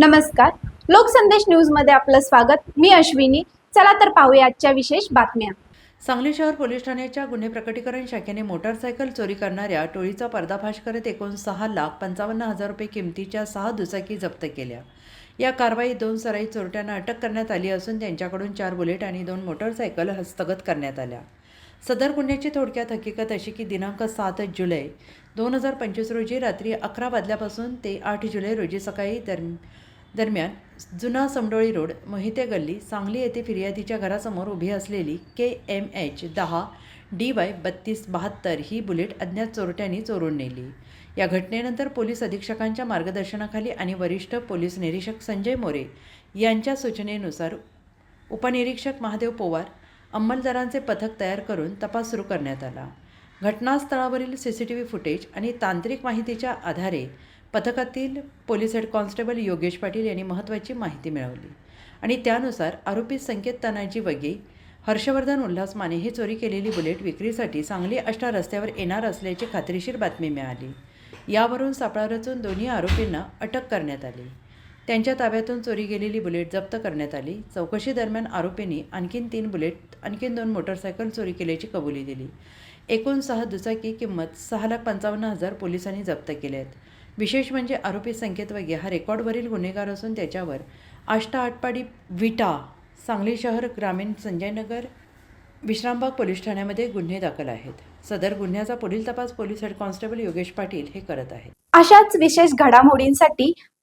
नमस्कार. लोकसंदेश न्यूजमध्ये आपलं स्वागत. मी अश्विनी. चला तर पाहूया आजच्या विशेष बातम्या. सांगली शहर पोलीस ठाण्याच्या गुन्हे प्रकटीकरण शाखेने मोटारसायकल चोरी करणाऱ्या टोळीचा पर्दाफाश करत एकूण सहा लाख पंचावन्न हजार रुपये किमतीच्या सहा दुचाकी जप्त केल्या. या कारवाईत दोन सराई चोरट्यांना अटक करण्यात आली असून त्यांच्याकडून चार बुलेट आणि दोन मोटारसायकल हस्तगत करण्यात आल्या. सदर गुन्ह्याची थोडक्यात हकीकत अशी की दिनांक सात जुलै दोन हजार पंचवीस रोजी रात्री अकरा वाजल्यापासून ते आठ जुलै रोजी सकाळी दरम दरम्यान जुना समडोळी रोड मोहिते गल्ली सांगली येथे फिर्यादीच्या घरासमोर उभी असलेली के एम एच दहा डी वाय बत्तीस बहात्तर ही बुलेट अज्ञात चोरट्यांनी चोरून नेली. या घटनेनंतर पोलीस अधीक्षकांच्या मार्गदर्शनाखाली आणि वरिष्ठ पोलीस निरीक्षक संजय मोरे यांच्या सूचनेनुसार उपनिरीक्षक महादेव पोवार अंमलदारांचे पथक तयार करून तपास सुरू करण्यात आला. घटनास्थळावरील C C T V footage आणि तांत्रिक माहितीच्या आधारे पथकातील police head constable Yogesh Patil यांनी महत्त्वाची माहिती मिळवली आणि त्यानुसार आरोपी संकेत तानाजी वगे हर्षवर्धन उल्हास माने ही चोरी केलेली बुलेट विक्रीसाठी सांगली अष्टा रस्त्यावर येणार असल्याची खात्रीशीर बातमी मिळाली. यावरून सापळा रचून दोन्ही आरोपींना अटक करण्यात आली. त्यांच्या ताब्यातून चोरी गेलेली बुलेट जप्त करण्यात आली. चौकशी दरम्यान आरोपींनी आणखीन तीन बुलेट आणखीन दोन मोटरसायकल चोरी केल्याची कबुली दिली. एकूण सहा दुचाकी किंमत सहा लाख पंचावन्न हजार पोलिसांनी जप्त केल्या आहेत. विशेष म्हणजे आरोपी संकेत वगे हा रेकॉर्डवरील गुन्हेगार असून त्याच्यावर आष्टा आटपाडी विटा सांगली शहर ग्रामीण संजयनगर विश्रामबाग पोलीस ठाण्यामध्ये गुन्हे दाखल आहेत. सदर गुन्ह्याचा पुढील तपास police head constable Yogesh Patil हे करत आहेत. अशाच विशेष घडामोडींसाठी